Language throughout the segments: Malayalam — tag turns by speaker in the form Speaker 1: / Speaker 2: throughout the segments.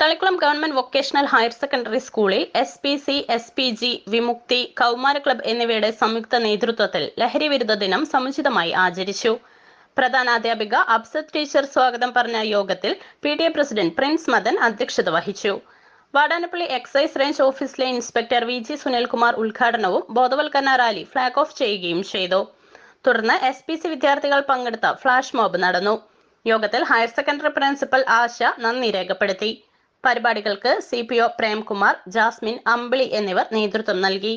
Speaker 1: Thalikkulam government vocational higher secondary സ്കൂളിൽ S P C S P G Vimukthi കൗമാര ക്ലബ് എന്നിവയുടെ സംയുക്ത നേതൃത്വത്തിൽ ലഹരി വിരുദ്ധ ദിനം സമുചിതമായി ആചരിച്ചു. പ്രധാനാധ്യാപിക അബ്സദ് ടീച്ചർ സ്വാഗതം പറഞ്ഞ യോഗത്തിൽ P T A president Prince Madan അധ്യക്ഷത വഹിച്ചു. വാടാനപ്പള്ളി എക്സൈസ് റേഞ്ച് ഓഫീസിലെ ഇൻസ്പെക്ടർ വി ജി സുനിൽകുമാർ ഉദ്ഘാടനവും ബോധവൽക്കരണ റാലി ഫ്ളാഗ് ഓഫ് ചെയ്യുകയും ചെയ്തു. തുടർന്ന് എസ് പി സി വിദ്യാർത്ഥികൾ പങ്കെടുത്ത ഫ്ളാഷ് മോബ് നടന്നു. യോഗത്തിൽ ഹയർ സെക്കൻഡറി പ്രിൻസിപ്പൽ ആശ നന്ദി രേഖപ്പെടുത്തി. പരിപാടികൾക്ക് C P O Premkumar Jasmin Ambili എന്നിവർ നേതൃത്വം നൽകി.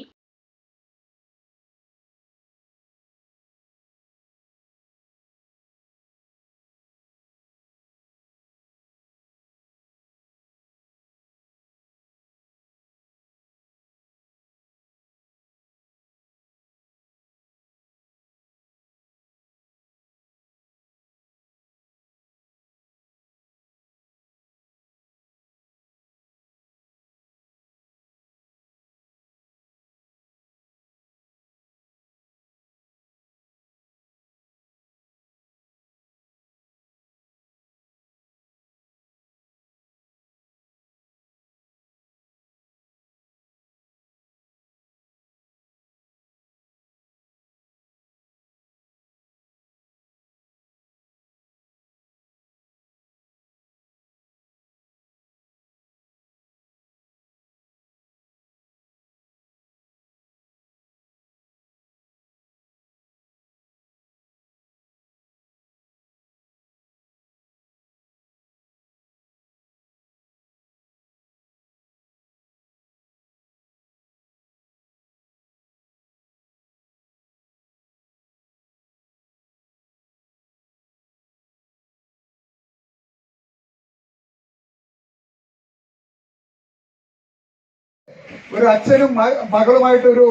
Speaker 2: ഒരു അച്ഛനും മകളുമായിട്ട് ഒരു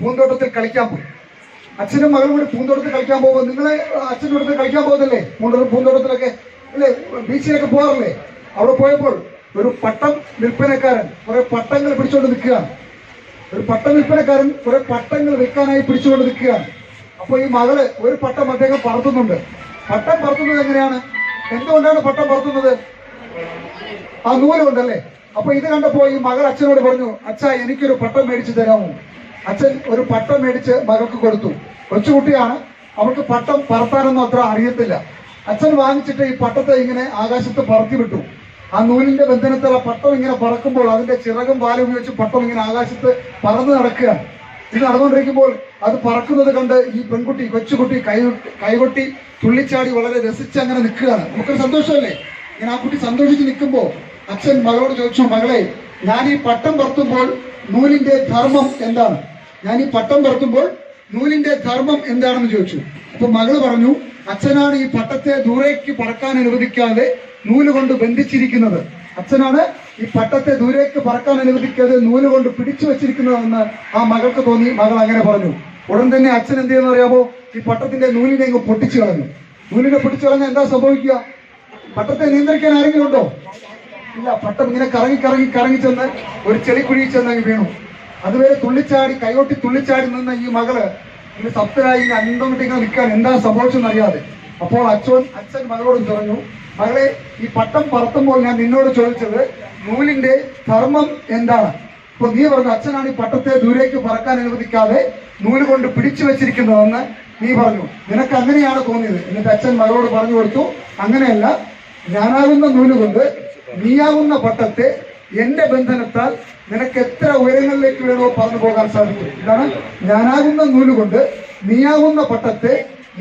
Speaker 2: പൂന്തോട്ടത്തിൽ കളിക്കാൻ പോയി. അച്ഛനും മകളും കൂടി പൂന്തോട്ടത്തിൽ കളിക്കാൻ പോകുമ്പോൾ നിങ്ങളെ അച്ഛന്റെ അടുത്ത് കളിക്കാൻ പോകുന്നില്ലേ? പൂന്തോട്ടം പൂന്തോട്ടത്തിലൊക്കെ അല്ലേ? ബീച്ചിലൊക്കെ പോകാറില്ലേ? അവിടെ പോയപ്പോൾ ഒരു പട്ടം വിൽപ്പനക്കാരൻ കുറെ പട്ടങ്ങൾ പിടിച്ചുകൊണ്ട് നിൽക്കുകയാണ്. ഒരു പട്ടം വിൽപ്പനക്കാരൻ കുറെ പട്ടങ്ങൾ വിൽക്കാനായി പിടിച്ചുകൊണ്ട് നിൽക്കുകയാണ്. അപ്പോൾ ഈ മകൾ ഒരു പട്ടം അദ്ദേഹം പറത്തുന്നുണ്ട്. പട്ടം പറത്തുന്നത് എങ്ങനെയാണ്? എന്തുകൊണ്ടാണ് പട്ടം പറത്തുന്നത്? ആ നൂലുണ്ടല്ലേ അപ്പൊ ഇത് കണ്ടപ്പോ ഈ മകൾ അച്ഛനോട് പറഞ്ഞു അച്ഛ എനിക്കൊരു പട്ടം മേടിച്ചു തരാമോ? അച്ഛൻ ഒരു പട്ടം മേടിച്ച് മകൾക്ക് കൊടുത്തു. കൊച്ചുകുട്ടിയാണ് അവൾക്ക് പട്ടം പറത്താനൊന്നും അത്ര അറിയത്തില്ല. അച്ഛൻ വാങ്ങിച്ചിട്ട് ഈ പട്ടത്തെ ഇങ്ങനെ ആകാശത്ത് പറത്തി വിട്ടു. ആ നൂലിന്റെ ബന്ധനത്തിൽ ആ പട്ടം ഇങ്ങനെ പറക്കുമ്പോൾ അതിന്റെ ചിറകും പാലും ഉപയോഗിച്ച് പട്ടം ഇങ്ങനെ ആകാശത്ത് പറന്ന് നടക്കുക ഇത് നടന്നുകൊണ്ടിരിക്കുമ്പോൾ അത് പറക്കുന്നത് കണ്ട് ഈ പെൺകുട്ടി കൊച്ചുകുട്ടി കൈ കൈകൊട്ടി തുള്ളിച്ചാടി വളരെ രസിച്ച് അങ്ങനെ നിൽക്കുകയാണ്. നമുക്കൊരു സന്തോഷമല്ലേ? ഇങ്ങനെ ആ കുട്ടി സന്തോഷിച്ച് നിൽക്കുമ്പോൾ അച്ഛൻ മകളോട് ചോദിച്ചു മകളെ ഞാൻ ഈ പട്ടം പറത്തുമ്പോൾ നൂലിന്റെ ധർമ്മം എന്താണ്? ഞാൻ ഈ പട്ടം പറത്തുമ്പോൾ നൂലിന്റെ ധർമ്മം എന്താണെന്ന് ചോദിച്ചു. അപ്പൊ മകൾ പറഞ്ഞു അച്ഛനാണ് ഈ പട്ടത്തെ ദൂരേക്ക് പറക്കാൻ അനുവദിക്കാതെ നൂൽ കൊണ്ട് ബന്ധിച്ചിരിക്കുന്നത്. അച്ഛനാണ് ഈ പട്ടത്തെ ദൂരേക്ക് പറക്കാൻ അനുവദിക്കാതെ നൂൽ കൊണ്ട് പിടിച്ചു വെച്ചിരിക്കുന്നതെന്ന് ആ മകൾക്ക് തോന്നി. മകൾ അങ്ങനെ പറഞ്ഞു. ഉടൻ തന്നെ അച്ഛൻ എന്ത് ചെയ്യുന്ന അറിയാമോ? ഈ പട്ടത്തിന്റെ നൂലിനെ അങ്ങ് പൊട്ടിച്ചു കളഞ്ഞു. നൂലിനെ പൊട്ടിച്ചു കളഞ്ഞാൽ എന്താ സംഭവിക്കുക? പട്ടത്തെ നിയന്ത്രിക്കാൻ ആരെങ്കിലും ഉണ്ടോ ഇല്ല പട്ടം ഇങ്ങനെ കറങ്ങി കറങ്ങി കറങ്ങി ചെന്ന് ഒരു ചെളിക്കുഴിയിൽ ചെന്ന് അങ്ങ് വീണു. അതുവരെ തുള്ളിച്ചാടി കൈകൊട്ടി തുള്ളിച്ചാടി നിന്ന ഈ മകൾ ഇങ്ങനെ സപ്തരായി ഇങ്ങനെ അന്തം ഇങ്ങനെ നിൽക്കാൻ എന്താ സംഭവിച്ചെന്ന് അറിയാതെ. അപ്പോൾ അച്ഛൻ അച്ഛൻ മകളോട് പറഞ്ഞു മകളെ ഈ പട്ടം പറത്തുമ്പോൾ ഞാൻ നിന്നോട് ചോദിച്ചത് നൂലിന്റെ ധർമ്മം എന്താണ്? അപ്പൊ നീ പറഞ്ഞു അച്ഛനാണ് ഈ പട്ടത്തെ ദൂരേക്ക് പറക്കാൻ അനുവദിക്കാതെ നൂൽ കൊണ്ട് പിടിച്ചു വെച്ചിരിക്കുന്നതെന്ന് നീ പറഞ്ഞു. നിനക്ക് അങ്ങനെയാണ് തോന്നിയത്. എന്നിട്ട് അച്ഛൻ മകളോട് പറഞ്ഞു കൊടുത്തു അങ്ങനെയല്ല ഞാനാകുന്ന നൂലുകൊണ്ട് നീയാകുന്ന പട്ടത്തെ എന്റെ ബന്ധനത്താൽ നിനക്ക് എത്ര ഉയരങ്ങളിലേക്ക് വേണോ പറന്നു പോകാൻ സാധിക്കും. ഇതാണ് ഞാനാകുന്ന നൂലുകൊണ്ട് നീയാകുന്ന പട്ടത്തെ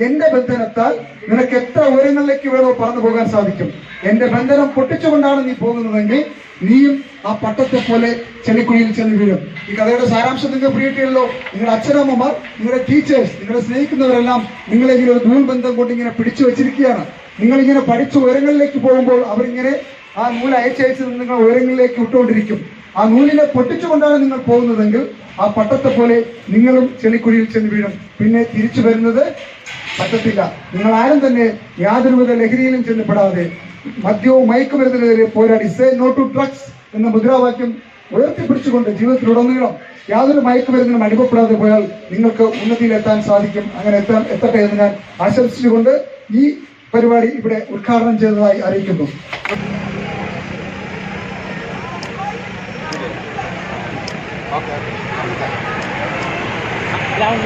Speaker 2: എന്റെ ബന്ധനത്താൽ നിനക്ക് എത്ര ഉയരങ്ങളിലേക്ക് വേണോ പറന്നു പോകാൻ സാധിക്കും. എന്റെ ബന്ധനം പൊട്ടിച്ചുകൊണ്ടാണ് നീ പോകുന്നതെങ്കിൽ നീയും ആ പട്ടത്തെ പോലെ ചെളിക്കുഴിയിൽ ചെന്ന് വീഴും. ഈ കഥയുടെ സാരാംശം നിങ്ങൾ പ്രിയട്ടിയല്ലോ നിങ്ങളുടെ അച്ഛനമ്മമാർ നിങ്ങളുടെ ടീച്ചേഴ്സ് നിങ്ങളെ സ്നേഹിക്കുന്നവരെല്ലാം നിങ്ങളെ ഇങ്ങനെ ഒരു നൂൽബന്ധം കൊണ്ട് ഇങ്ങനെ പിടിച്ചു വെച്ചിരിക്കുകയാണ്. നിങ്ങളിങ്ങനെ പഠിച്ച ഉയരങ്ങളിലേക്ക് പോകുമ്പോൾ അവരിങ്ങനെ ആ നൂൽ അയച്ചയച്ച് നിങ്ങൾ ഉയരങ്ങളിലേക്ക് വിട്ടുകൊണ്ടിരിക്കും ആ നൂലിനെ പൊട്ടിച്ചുകൊണ്ടാണ് നിങ്ങൾ പോകുന്നതെങ്കിൽ ആ പട്ടത്തെ പോലെ നിങ്ങളും ചെളിക്കുഴിയിൽ ചെന്ന് വീഴും. പിന്നെ തിരിച്ചു വരുന്നത് പറ്റത്തില്ല. നിങ്ങൾ ആരും തന്നെ യാതൊരുവിധ ലഹരിയിലും ചെന്നപ്പെടാതെ മദ്യവും മയക്കുമരുന്നിനെതിരെ പോരാടി. സേ നോ ടു ഡ്രഗ്സ് എന്ന മുദ്രാവാക്യം ഉയർത്തിപ്പിടിച്ചുകൊണ്ട് ജീവിതത്തിലുടനീളം യാതൊരു മയക്കുമരുന്നിനും അനുഭവപ്പെടാതെ പോയാൽ നിങ്ങൾക്ക് ഉന്നതിയിലെത്താൻ സാധിക്കും. അങ്ങനെ എത്താൻ എത്തട്ടെ എന്ന് ഞാൻ ആശംസിച്ചുകൊണ്ട് ഈ പരിപാടി ഇവിടെ ഉദ്ഘാടനം ചെയ്തതായി അറിയിക്കുന്നു. ഗ്രൗണ്ട്